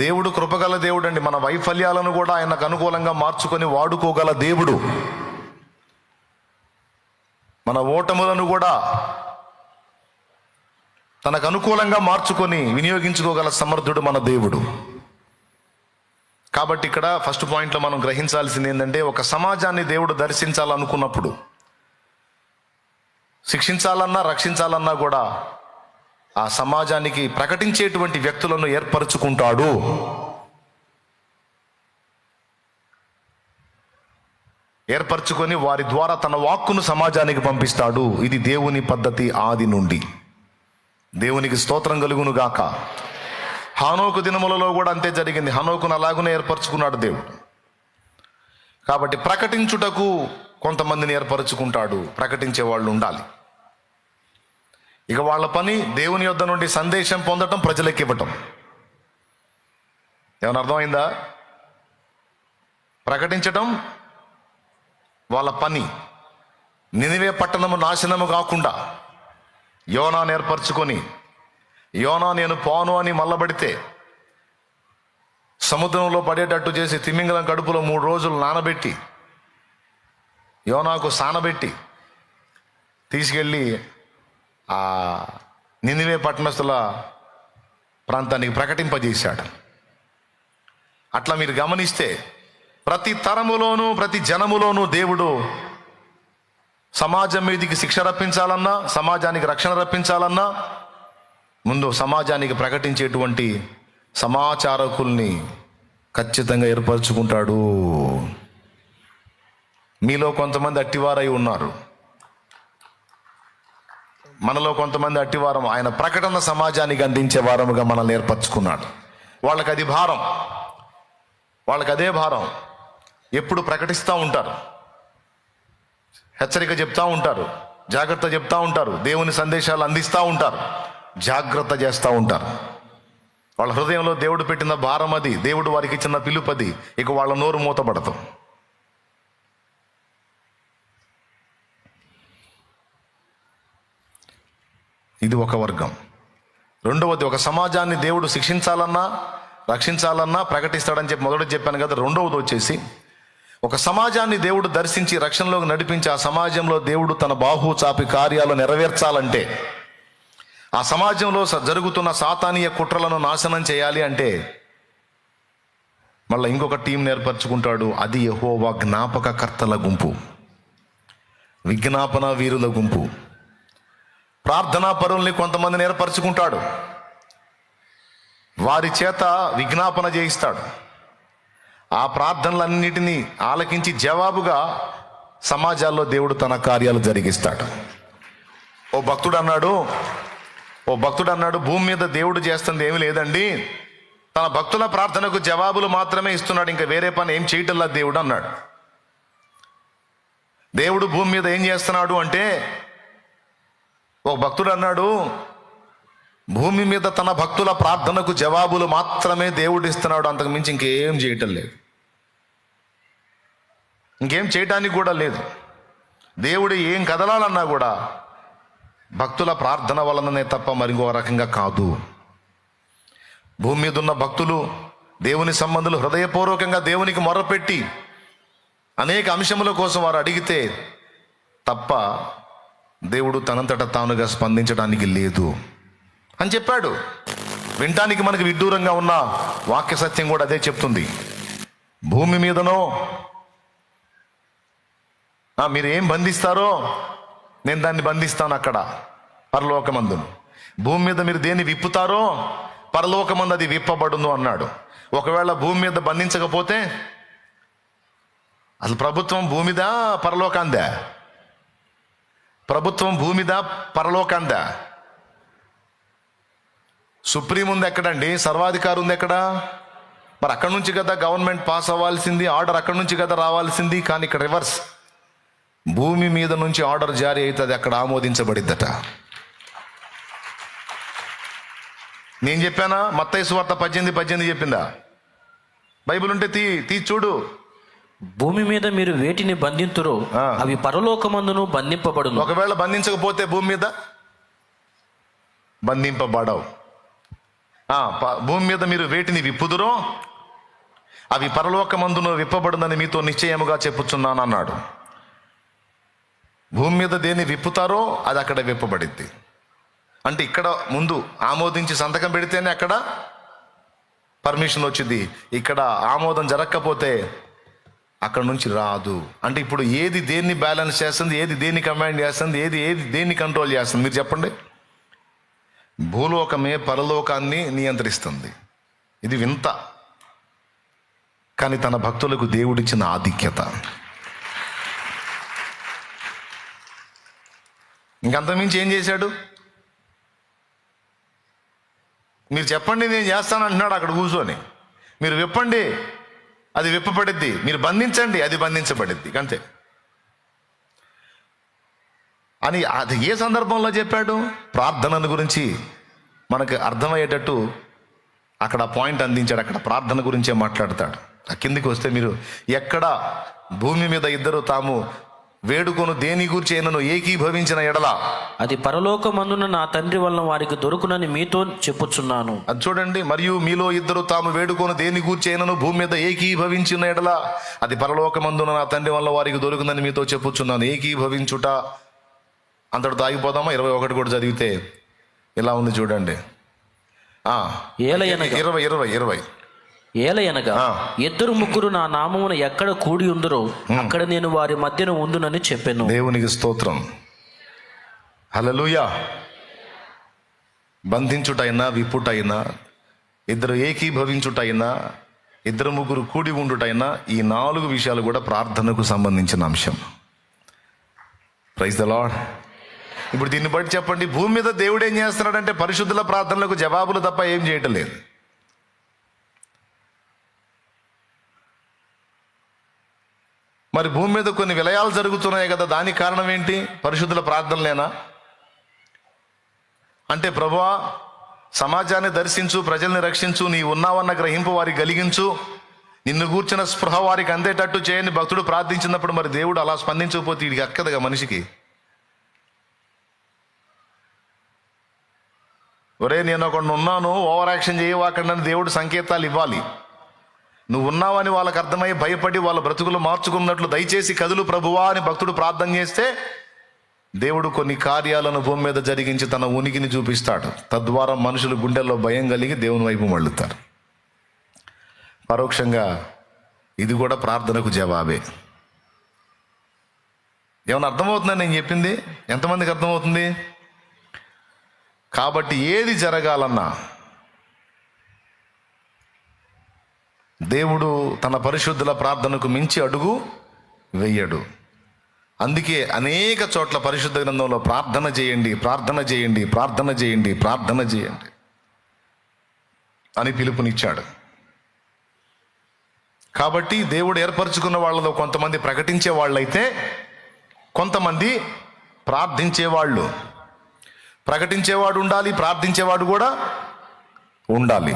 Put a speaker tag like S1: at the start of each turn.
S1: దేవుడు కృపగల దేవుడు అండి మన వైఫల్యాలను కూడా ఆయనకు అనుకూలంగా మార్చుకొని వాడుకోగల దేవుడు. మన ఓటములను కూడా తనకు అనుకూలంగా మార్చుకొని వినియోగించుకోగల సమర్థుడు మన దేవుడు. కాబట్టి ఇక్కడ ఫస్ట్ పాయింట్లో మనం గ్రహించాల్సింది ఏంటంటే ఒక సమాజాన్ని దేవుడు దర్శించాలనుకున్నప్పుడు శిక్షించాలన్నా రక్షించాలన్నా కూడా ఆ సమాజానికి ప్రకటించేటువంటి వ్యక్తులను ఏర్పరచుకుంటాడు. ఏర్పరచుకొని వారి ద్వారా తన వాక్కును సమాజానికి పంపిస్తాడు. ఇది దేవుని పద్ధతి ఆది నుండి. దేవునికి స్తోత్రం కలుగును గాక. హనోకు దినములలో కూడా అంతే జరిగింది. హనోకును అలాగనే ఏర్పరచుకున్నాడు దేవుడు. కాబట్టి ప్రకటించుటకు కొంతమందిని ఏర్పరచుకుంటాడు. ప్రకటించే వాళ్ళు ఉండాలి. ఇక వాళ్ళ పని దేవుని యొద్ద నుండి సందేశం పొందటం ప్రజలకు ఇవ్వటం. ఏమైనా అర్థమైందా? ప్రకటించటం వాళ్ళ పని. నినివే పట్టణము నాశనము కాకుండా యోనా నేర్పరచుకొని యోనా నేను పోను అని మల్లబడితే సముద్రంలో పడేటట్టు చేసి తిమింగలం కడుపులో మూడు రోజులు నానబెట్టి యోనాకు సానబెట్టి తీసుకెళ్ళి ఆ నిందివే పట్టణస్థుల ప్రాంతానికి ప్రకటింపజేశాడు. అట్లా మీరు గమనిస్తే ప్రతి తరములోనూ ప్రతి జనములోనూ దేవుడు సమాజం మీదికి శిక్ష రప్పించాలన్నా సమాజానికి రక్షణ రప్పించాలన్నా ముందు సమాజానికి ప్రకటించేటువంటి సమాచారకుల్ని ఖచ్చితంగా ఏర్పరచుకుంటాడు. మీలో కొంతమంది అట్టివారై ఉన్నారు. మనలో కొంతమంది అట్టివారం ఆయన ప్రకటన సమాజానికి అందించే వారముగా మనల్ని ఏర్పరచుకున్నాడు. వాళ్ళకి అది భారం. వాళ్ళకి అదే భారం. ఎప్పుడు ప్రకటిస్తూ ఉంటారు. హెచ్చరిక చెప్తూ ఉంటారు. జాగ్రత్త చెప్తూ ఉంటారు. దేవుని సందేశాలు అందిస్తూ ఉంటారు. జాగ్రత్త చేస్తూ ఉంటారు. వాళ్ళ హృదయంలో దేవుడు పెట్టిన భారం అది. దేవుడు వారికి ఇచ్చిన పిలుపది ఇక వాళ్ళ నోరు మూతపడతాం ఇది ఒక వర్గం. రెండవది ఒక సమాజాన్ని దేవుడు శిక్షించాలన్నా రక్షించాలన్నా ప్రకటిస్తాడని చెప్పి మొదట చెప్పాను కదా రెండవది వచ్చేసి ఒక సమాజాన్ని దేవుడు దర్శించి రక్షణలోకి నడిపించి ఆ సమాజంలో దేవుడు తన బాహు చాపి కార్యాలు నెరవేర్చాలంటే ఆ సమాజంలో స- జరుగుతున్న సాతానీయ కుట్రలను నాశనం చేయాలి అంటే మళ్ళీ ఇంకొక టీం ఏర్పరచుకుంటాడు అది యహోవా జ్ఞాపకకర్తల గుంపు. విజ్ఞాపన వీరుల గుంపు. ప్రార్థనా పరుల్ని కొంతమందిని ఏర్పరచుకుంటాడు వారి చేత విజ్ఞాపన చేయిస్తాడు. ఆ ప్రార్థనలన్నిటినీ ఆలకించి జవాబుగా సమాజాల్లో దేవుడు తన కార్యాలు జరిగిస్తాడు. ఓ భక్తుడు అన్నాడు ఓ భక్తుడు అన్నాడు భూమి మీద దేవుడు చేస్తుంది ఏమి లేదండి. తన భక్తుల ప్రార్థనకు జవాబులు మాత్రమే ఇస్తున్నాడు ఇంకా వేరే పని ఏం చేయటంలా దేవుడు అన్నాడు. దేవుడు భూమి మీద ఏం చేస్తున్నాడు అంటే ఒక భక్తుడు అన్నాడు భూమి మీద తన భక్తుల ప్రార్థనకు జవాబులు మాత్రమే దేవుడు ఇస్తున్నాడు అంతకు మించి ఇంకేం చేయటం లేదు. ఇంకేం చేయటానికి కూడా లేదు. దేవుడు ఏం కదలాలన్నా కూడా భక్తుల ప్రార్థన వలననే తప్ప మరింకో రకంగా కాదు. భూమి మీద ఉన్న భక్తులు దేవుని సంబంధులు హృదయపూర్వకంగా దేవునికి మొరపెట్టి అనేక అంశముల కోసం వారు అడిగితే తప్ప దేవుడు తనంతట తానుగా స్పందించడానికి లేదు. అని చెప్పాడు. వినటానికి మనకు విడ్డూరంగా ఉన్న వాక్య సత్యం కూడా అదే చెప్తుంది. భూమి మీదనో మీరు ఏం బంధిస్తారో నేను దాన్ని బంధిస్తాను అక్కడ పరలోకమందును. భూమి మీద మీరు దేన్ని విప్పుతారో పరలోకమందు అది విప్పబడును అన్నాడు. ఒకవేళ భూమి మీద బంధించకపోతే అసలు ప్రభుత్వం భూమిదా పరలోకాందా ప్రభుత్వం భూమిదా పరలోకాందా? సుప్రీం ఉంది ఎక్కడండి సర్వాధికారి ఉంది ఎక్కడ మరి అక్కడి నుంచి కదా గవర్నమెంట్ పాస్ అవ్వాల్సింది ఆర్డర్ అక్కడి నుంచి కదా రావాల్సింది కానీ ఇక్కడ రివర్స్. భూమి మీద నుంచి ఆర్డర్ జారీ అవుతుంది అక్కడ ఆమోదించబడిద్దట. నేను చెప్పానా? మత్తైసు వార్త పద్దెనిమిది పద్దెనిమిది చెప్పిందా? బైబిల్ ఉంటే తీ తీ చూడు.
S2: భూమి మీద మీరు వేటిని బంధింతురో. అవి పరలోకమందును బంధింపబడును.
S1: ఒకవేళ బంధించకపోతే భూమి మీద? బంధింపబడవు. భూమి మీద మీరు వేటిని విప్పుదురో అవి పరలోకమందును విప్పబడునని మీతో నిశ్చయముగా చెప్పుచున్నాను అన్నాడు భూమి మీద దేన్ని విప్పుతారో అది అక్కడ విప్పబడిద్ది. అంటే ఇక్కడ ముందు ఆమోదించి సంతకం పెడితేనే అక్కడ పర్మిషన్ వచ్చింది ఇక్కడ ఆమోదం జరగకపోతే అక్కడ నుంచి రాదు. అంటే ఇప్పుడు ఏది దేన్ని బ్యాలెన్స్ చేస్తుంది ఏది దేన్ని కమాండ్ చేస్తుంది ఏది ఏది దేన్ని కంట్రోల్ చేస్తుంది? మీరు చెప్పండి. భూలోకమే పరలోకాన్ని నియంత్రిస్తుంది. ఇది వింత. కానీ తన భక్తులకు దేవుడిచ్చిన ఆధిక్యత. ఇంకంతమించి ఏం చేశాడు? మీరు చెప్పండి నేను చేస్తాను అంటున్నాడు అక్కడ కూర్చొని. మీరు విప్పండి. అది విప్పబడిద్ది. మీరు బంధించండి అది బంధించబడిద్ది. అంతే. అని అది ఏ సందర్భంలో చెప్పాడు? ప్రార్థనను గురించి మనకు అర్థమయ్యేటట్టు అక్కడ పాయింట్ అందించాడు. అక్కడ ప్రార్థన గురించే మాట్లాడతాడు. ఆ కిందికి వస్తే మీరు ఎక్కడ భూమి మీద ఇద్దరు తాము వేడుకొను దేని గూర్చి అయినను ఏకీభవించిన ఎడల.
S2: అది పరలోకమందున నా తండ్రి వలన వారికి దొరుకునని మీతో చెప్పుచున్నాను.
S1: అది చూడండి మరియు మీలో ఇద్దరు తాము వేడుకొని దేని గూర్చి అయినను భూమి మీద ఏకీభవించిన ఎడల. అది పరలోకమందున నా తండ్రి వల్ల వారికి దొరుకుతుందని మీతో చెప్పుచున్నాను. ఏకీభవించుట. అంతటితో ఆగిపోదామా ఇరవై ఒకటి కూడా చదివితే. ఇలా ఉంది చూడండి. ఇరవై ఇరవై ఇరవై.
S2: ఏలయనగా. ఇద్దరు ముగ్గురు నా నామమున ఎక్కడ కూడి ఉందరో అక్కడ నేను వారి మధ్యన ఉందునని చెప్పాను.
S1: దేవునికి స్తోత్రం. హలలుయా బంధించుటైనా విప్పుటైనా ఇద్దరు ఏకీభవించుటైనా ఇద్దరు ముగ్గురు కూడి ఉండుటైనా ఈ నాలుగు విషయాలు కూడా ప్రార్థనకు సంబంధించిన అంశం. ప్రైజ్ ద లాడ్ ఇప్పుడు దీన్ని బట్టి చెప్పండి భూమి మీద దేవుడు ఏం చేస్తున్నాడంటే పరిశుద్ధుల ప్రార్థనలకు జవాబులు తప్ప ఏం చేయటం లేదు. మరి భూమి మీద కొన్ని విలయాలు జరుగుతున్నాయి కదా దానికి కారణం ఏంటి? పరిశుద్ధుల ప్రార్థనలేనా? అంటే ప్రభువా సమాజాన్ని దర్శించు ప్రజల్ని రక్షించు నీ ఉన్నావన్న గ్రహింపు వారి కలిగించు నిన్ను కూర్చిన స్పృహ వారికి అందేటట్టు చేయని భక్తుడు ప్రార్థించినప్పుడు మరి దేవుడు అలా స్పందించకపోతే ఇది అక్కదగా మనిషికి. ఒరే నేను ఒకడు ఉన్నాను ఓవర్ యాక్షన్ చేయవాకండి దేవుడు సంకేతాలు ఇవ్వాలి. నువ్వు ఉన్నావని వాళ్ళకి అర్థమై భయపడి వాళ్ళ బ్రతుకులు మార్చుకున్నట్లు దయచేసి కదులు ప్రభువా అని భక్తుడు ప్రార్థన చేస్తే దేవుడు కొన్ని కార్యాలను భూమి మీద జరిగించి తన ఉనికిని చూపిస్తాడు. తద్వారా మనుషులు గుండెల్లో భయం కలిగి దేవుని వైపు మళ్ళుతారు. పరోక్షంగా ఇది కూడా ప్రార్థనకు జవాబే. ఏమైనా అర్థమవుతుందని నేను చెప్పింది? ఎంతమందికి అర్థమవుతుంది? కాబట్టి ఏది జరగాలన్నా దేవుడు తన పరిశుద్ధుల ప్రార్థనకు మించి అడుగు వెయ్యడు అందుకే అనేక చోట్ల పరిశుద్ధ గ్రంథంలో ప్రార్థన చేయండి ప్రార్థన చేయండి ప్రార్థన చేయండి ప్రార్థన చేయండి అని పిలుపునిచ్చాడు. కాబట్టి దేవుడు ఏర్పరచుకున్న వాళ్ళలో కొంతమంది ప్రకటించే వాళ్ళైతే కొంతమంది ప్రార్థించేవాళ్ళు ప్రకటించేవాడు ఉండాలి ప్రార్థించేవాడు కూడా ఉండాలి.